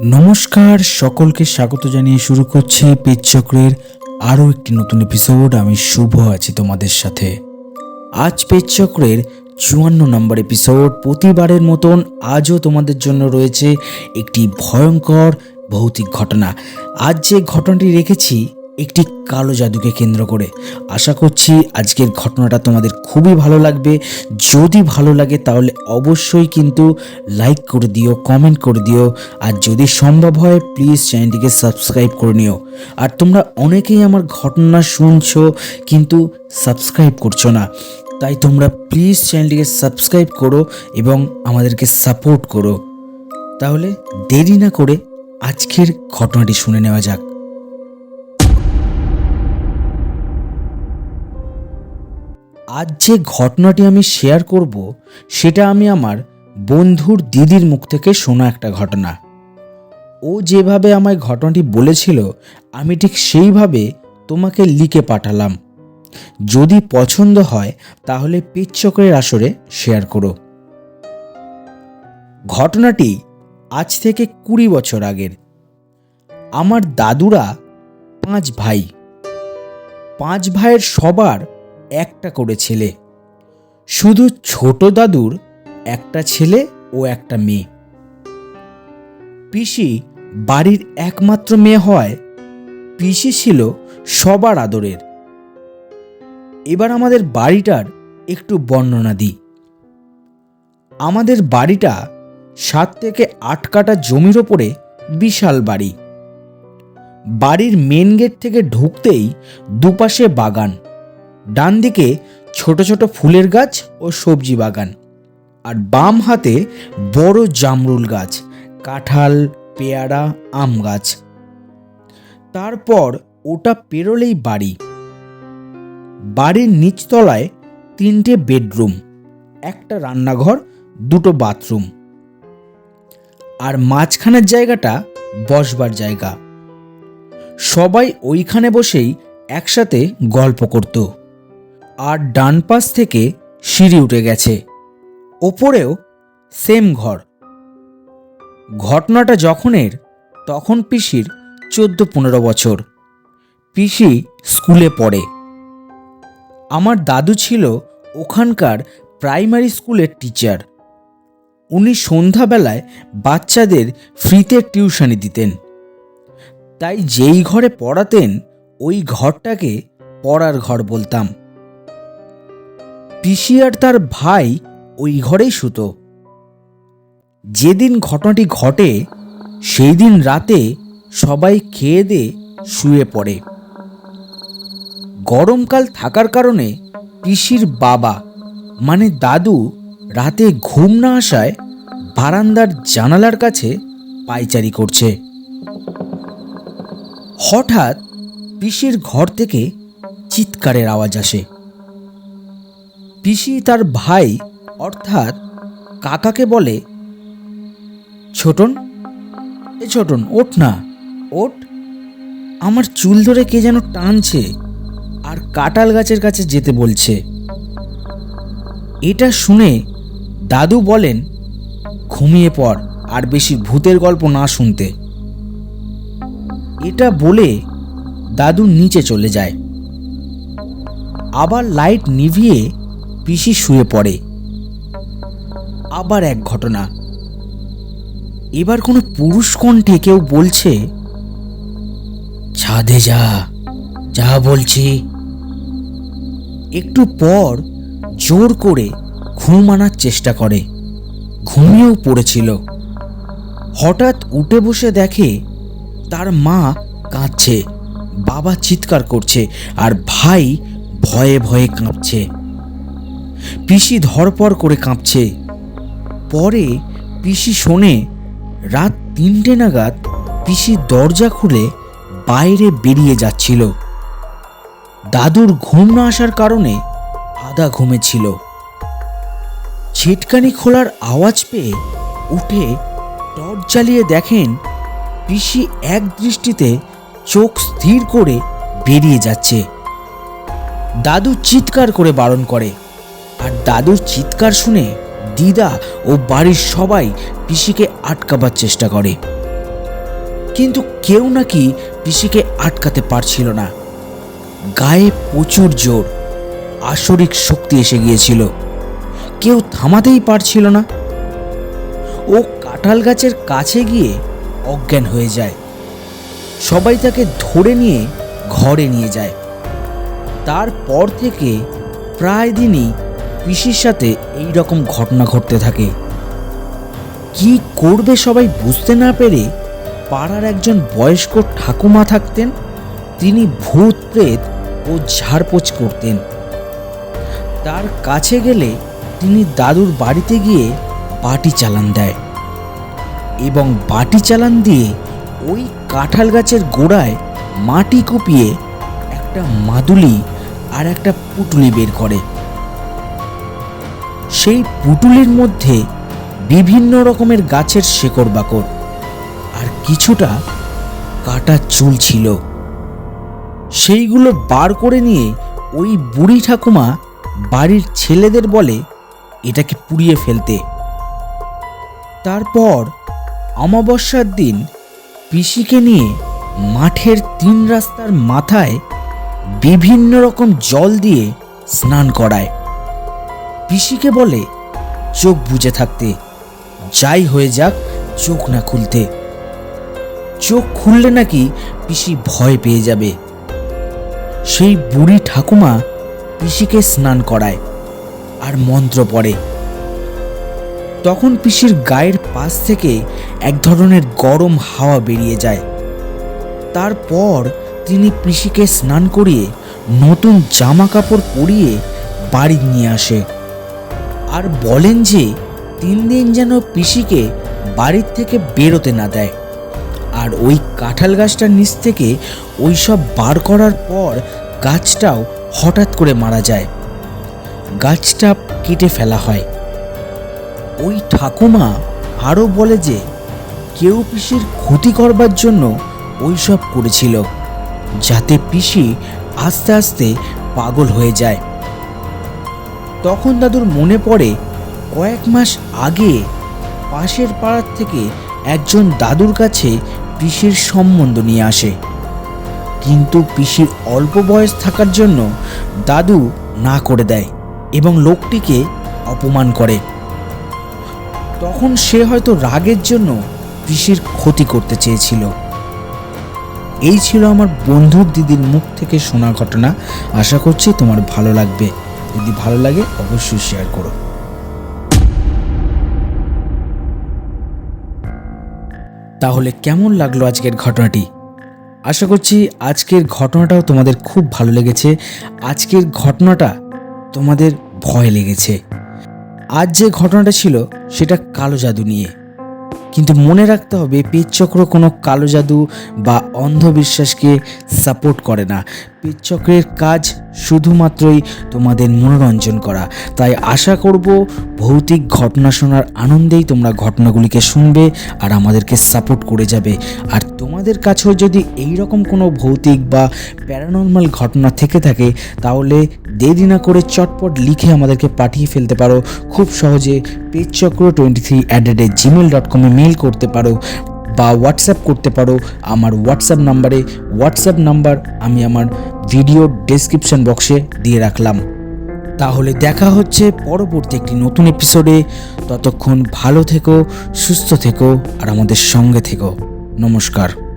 নমস্কার, সকলকে স্বাগত জানিয়ে শুরু করছি পেজ চক্রের আরও একটি নতুন এপিসোড আমি শুভ আছি তোমাদের সাথে। আজ পেজ চক্রের চুয়ান্ন নম্বর এপিসোড প্রতিবারের মতন আজও তোমাদের জন্য রয়েছে একটি ভয়ঙ্কর ভৌতিক ঘটনা। আজ যে ঘটনাটি রেখেছি একটি কালো জাদুকে কেন্দ্র করে। আশা করছি আজকের ঘটনাটা তোমাদের খুবই ভালো লাগবে। যদি ভালো লাগে তাহলে অবশ্যই কিন্তু লাইক করে দিও কমেন্ট করে দিও। আর যদি সম্ভব হয় প্লিজ চ্যানেলটিকে সাবস্ক্রাইব করে নিও। আর তোমরা অনেকেই আমার ঘটনা শুনছো, কিন্তু সাবস্ক্রাইব করছ না। তাই তোমরা প্লিজ চ্যানেলটিকে সাবস্ক্রাইব করো এবং আমাদেরকে সাপোর্ট করো। তাহলে দেরি না করে আজকের ঘটনাটি শুনে নেওয়া যাক। আজ যে ঘটনাটি আমি শেয়ার করব, সেটা আমি আমার বন্ধুর দিদির মুখ থেকে শোনা একটা ঘটনা। ও যেভাবে আমায় ঘটনাটি বলেছিল, আমি ঠিক সেইভাবে তোমাকে লিখে পাঠালাম। যদি পছন্দ হয়, তাহলে পিচ্চকরের আসরে শেয়ার করো। ঘটনাটি আজ থেকে কুড়ি বছর আগের। আমার দাদুরা পাঁচ ভাই। পাঁচ ভাইয়ের সবার একটা করে ছেলে। শুধু ছোট দাদুর একটা ছেলে ও একটা মেয়ে। পিসি বাড়ির একমাত্র মেয়ে হওয়ায় পিসি ছিল সবার আদরের। এবার আমাদের বাড়িটার একটু বর্ণনা দিই। আমাদের বাড়িটা সাত থেকে আট কাটা জমির ওপরে বিশাল বাড়ি। বাড়ির মেন গেট থেকে ঢুকতেই দুপাশে বাগান। ডান দিকে ছোট ছোট ফুলের গাছ ও সবজি বাগান। আর বাম হাতে বড় জামরুল গাছ, কাঁঠাল, পেয়ারা, আম গাছ। তারপর ওটা পেরোলেই বাড়ি। বাড়ির নিচতলায় তিনটে বেডরুম, একটা রান্নাঘর, দুটো বাথরুম। আর মাঝখানের জায়গাটা বসবার জায়গা। সবাই ওইখানে বসেই একসাথে গল্প করত। আর ডান পাশ থেকে সিঁড়ি উঠে গেছে। ওপরেও সেম ঘর। ঘটনাটা যখনের তখন পিসির চোদ্দ পনেরো বছর। পিসি স্কুলে পড়ে। আমার দাদু ছিল ওখানকার প্রাইমারি স্কুলের টিচার। উনি সন্ধ্যাবেলায় বাচ্চাদের ফ্রিতে টিউশনি দিতেন। তাই যেই ঘরে পড়াতেন, ওই ঘরটাকে পড়ার ঘর বলতাম। পিসি আর তার ভাই ওই ঘরেই শুতো। যেদিন ঘটনাটি ঘটে সেই দিন রাতে সবাই খেয়ে দে শুয়ে পড়ে। গরমকাল থাকার কারণে পিসির বাবা মানে দাদু, রাতে ঘুম না আসায় বারান্দার জানালার কাছে পায়চারি করছে। হঠাৎ পিসির ঘর থেকে চিৎকারের আওয়াজ আসে। পিসি তার ভাই, অর্থাৎ কাকাকে বলে, ছোটন, এ ছোটন, ওঠ না, ওঠ। আমার চুল ধরে কে যেন টানছে আর কাটাল গাছের কাছে যেতে বলছে। এটা শুনে দাদু বলেন, ঘুমিয়ে পড় আর বেশি ভূতের গল্প না শুনতে। এটা বলে দাদু নিচে চলে যায়। আবার লাইট নিভিয়ে পিসি শুয়ে পড়ে। আবার এক ঘটনা। এবার কোনো পুরুষ কণ্ঠে কেউ বলছে, ছাদে যা যা বলছি। একটু পর জোর করে ঘুম আনার চেষ্টা করে। ঘুমিয়েও পড়েছিল। হঠাৎ উঠে বসে দেখে তার মা কাঁদছে, বাবা চিৎকার করছে, আর ভাই ভয়ে ভয়ে কাঁপছে। পিসি ধরপর করে কাঁপছে। পরে পিসি শোনে, রাত তিনটে নাগাদ পিসি দরজা খুলে বাইরে বেরিয়ে যাচ্ছিল। দাদুর ঘুম না আসার কারণে আধা ঘুমেছিল। ছিটকানি খোলার আওয়াজ পেয়ে উঠে টর্চ জ্বালিয়ে দেখেন পিসি এক দৃষ্টিতে চোখ স্থির করে বেরিয়ে যাচ্ছে। দাদু চিৎকার করে বারণ করে। আর দাদুর চিৎকার শুনে দিদা ও বাড়ির সবাই পিসিকে আটকাবার চেষ্টা করে। কিন্তু কেউ নাকি পিসিকে আটকাতে পারছিল না। গায়ে প্রচুর জোর, আসরিক শক্তি এসে গিয়েছিল। কেউ থামাতেই পারছিল না। ও কাঁঠাল গাছের কাছে গিয়ে অজ্ঞান হয়ে যায়। সবাই তাকে ধরে নিয়ে ঘরে নিয়ে যায়। তারপর থেকে প্রায় দিনই পিসির সাথে এই রকম ঘটনা ঘটতে থাকে। কি করবে সবাই বুঝতে না পেরে পাড়ার একজন বয়স্ক ঠাকুমা থাকতেন, তিনি ভূত প্রেত ও ঝাড়পোছ করতেন। তার কাছে গেলে তিনি দাদুর বাড়িতে গিয়ে বাটি চালান দেয় এবং বাটি চালান দিয়ে ওই কাঁঠাল গাছের গোড়ায় মাটি কুপিয়ে একটা মাদুলি আর একটা পুটুলি বের করে। সেই পুটুলির মধ্যে বিভিন্ন রকমের গাছের শেকড় বাকড়, আর কিছুটা কাটা চুল ছিল। সেইগুলো বার করে নিয়ে ওই বুড়ি ঠাকুমা বাড়ির ছেলেদের বলে এটাকে পুড়িয়ে ফেলতে। তারপর অমাবস্যার দিন পিসিকে নিয়ে মাঠের তিন রাস্তার মাথায় বিভিন্ন রকম জল দিয়ে স্নান করায়। পিসিকে বলে, চোখ বুজে থাকতে, যাই হয়ে যাক চোখ না খুলতে। চোখ খুললে নাকি পিসি ভয় পেয়ে যাবে। সেই বুড়ি ঠাকুমা পিসিকে স্নান করায় আর মন্ত্র পড়ে। তখন পিসির গায়ের পাশ থেকে এক ধরনের গরম হাওয়া বেরিয়ে যায়। তারপর তিনি পিসিকে স্নান করিয়ে নতুন জামা কাপড় পরিয়ে বাড়ি নিয়ে আসে। আর বলেন যে তিন দিন যেন পিসিকে বাড়ির থেকে বেরোতে না দেয়। আর ওই কাঁঠাল গাছটার নিচ থেকে ওই সব বার করার পর গাছটাও হঠাৎ করে মারা যায়। গাছটা কেটে ফেলা হয়। ওই ঠাকুমা আরও বলে যে কেউ পিসির ক্ষতি করবার জন্য ওই সব করেছিল, যাতে পিসি আস্তে আস্তে পাগল হয়ে যায়। তখন দাদুর মনে পড়ে, কয়েক মাস আগে পাশের পাড়ার থেকে একজন দাদুর কাছে পিসির সম্বন্ধ নিয়ে আসে। কিন্তু পিসির অল্প বয়স থাকার জন্য দাদু না করে দেয় এবং লোকটিকে অপমান করে। তখন সে হয়তো রাগের জন্য পিসির ক্ষতি করতে চেয়েছিল। এই ছিল আমার বন্ধুর দিদির মুখ থেকে শোনা ঘটনা। আশা করছি তোমার ভালো লাগবে। যদি ভালো লাগে, অবশ্যই শেয়ার করো। তাহলে কেমন লাগল আজকের ঘটনাটি? আশা করছি আজকের ঘটনাটাও তোমাদের খুব ভালো লেগেছে। আজকের ঘটনাটা তোমাদের ভয় লেগেছে। আজ যে ঘটনাটা ছিল, সেটা কালো জাদু নিয়ে। কিন্তু মনে রাখতে হবে পেটচক্র কোনো কালো জাদু বা অন্ধবিশ্বাসকে সাপোর্ট করে না। পেটচক্রের কাজ শুধুমাত্রই তোমাদের মনোরঞ্জন করা। তাই আশা করব ভৌতিক ঘটনা শোনার আনন্দেই তোমরা ঘটনাগুলিকে শুনবে আর আমাদেরকে সাপোর্ট করে যাবে। আর তোমাদের কাছেও যদি এই রকম কোনো ভৌতিক বা প্যারানর্মাল ঘটনা থেকে থাকে, তাহলে দেরি না করে চটপট লিখে আমাদেরকে পাঠিয়ে ফেলতে পারো। খুব সহজে পেজচক্র twenty three at rate Gmail dot কমে মেল করতে পারো বা হোয়াটসঅ্যাপ করতে পারো। আমার হোয়াটসঅ্যাপ নাম্বারে হোয়াটসঅ্যাপ নাম্বার আমি আমার ভিডিও ডেসক্রিপশন বক্সে দিয়ে রাখলাম। তাহলে দেখা হচ্ছে পরবর্তী একটি নতুন এপিসোডে ততক্ষণ ভালো থেকো, সুস্থ থেকো, আর আমাদের সঙ্গে থেকো। নমস্কার।